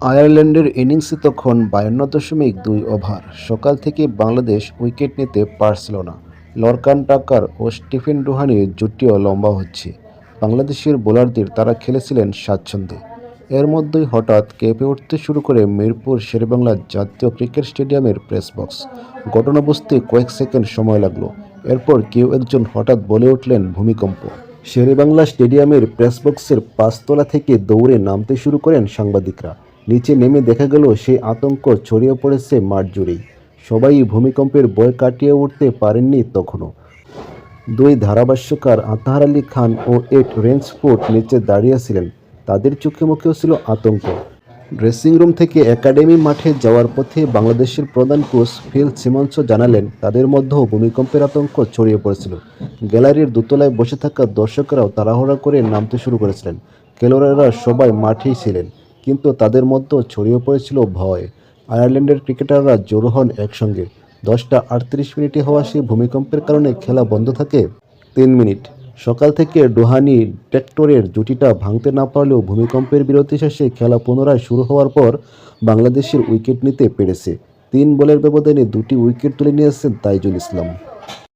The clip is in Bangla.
আয়ারল্যান্ডের ইনিংসে তখন বায়ান্ন দশমিক দুই ওভার। সকাল থেকে বাংলাদেশ উইকেট নিতে পারছিল না লরকান টাকার ও স্টিফেন রুহানির জুটিও লম্বা হচ্ছে। বাংলাদেশের বোলারদের তারা খেলেছিলেন স্বাচ্ছন্দ্যে। এর মধ্যেই হঠাৎ কেঁপে উঠতে শুরু করে মিরপুর শেরেবাংলা জাতীয় ক্রিকেট স্টেডিয়ামের প্রেস বক্স। ঘটনা বুঝতে কয়েক সেকেন্ড সময় লাগল। এরপর কেউ একজন হঠাৎ বলে উঠলেন ভূমিকম্প। শেরেবাংলা স্টেডিয়ামের প্রেস বক্সের পাঁচতলা থেকে দৌড়ে নামতে শুরু করেন সাংবাদিকরা। নিচে নেমে দেখা গেল সেই আতঙ্ক ছড়িয়ে পড়েছে মাঠ জুড়েই। সবাই ভূমিকম্পের বয় কাটিয়ে উঠতে পারেননি তখনও। দুই ধারাভাষ্যকার আতাহার আলী খান ও এট রেঞ্জফোর্ট নিচে দাঁড়িয়েছিলেন তাদের চোখে মুখেও ছিল আতঙ্ক। ড্রেসিং রুম থেকে একাডেমি মাঠে যাওয়ার পথে বাংলাদেশের প্রধান কোচ ফিল সিমন্স জানালেন, তাদের মধ্যেও ভূমিকম্পের আতঙ্ক ছড়িয়ে পড়েছিল। গ্যালারির দোতলায় বসে থাকা দর্শকরাও তাড়াহুড়া করে নামতে শুরু করেছিলেন। খেলোয়াড়েরা সবাই মাঠেই ছিলেন। কিন্তু তাদের মধ্যেও ছড়িয়ে পড়েছিল ভয়। আয়ারল্যান্ডের ক্রিকেটাররা জড়ো হন একসঙ্গে। দশটা আটত্রিশ মিনিটে হওয়া সেই ভূমিকম্পের কারণে খেলা বন্ধ থাকে তিন মিনিট। সকাল থেকে ডোহানি টেক্টরের জুটিটা ভাঙতে না পারলেও ভূমিকম্পের বিরতি শেষে খেলা পুনরায় শুরু হওয়ার পর বাংলাদেশের উইকেট নিতে পেরেছে। তিন বলের ব্যবধানে দুটি উইকেট তুলে নিয়েছেন তাইজুল ইসলাম।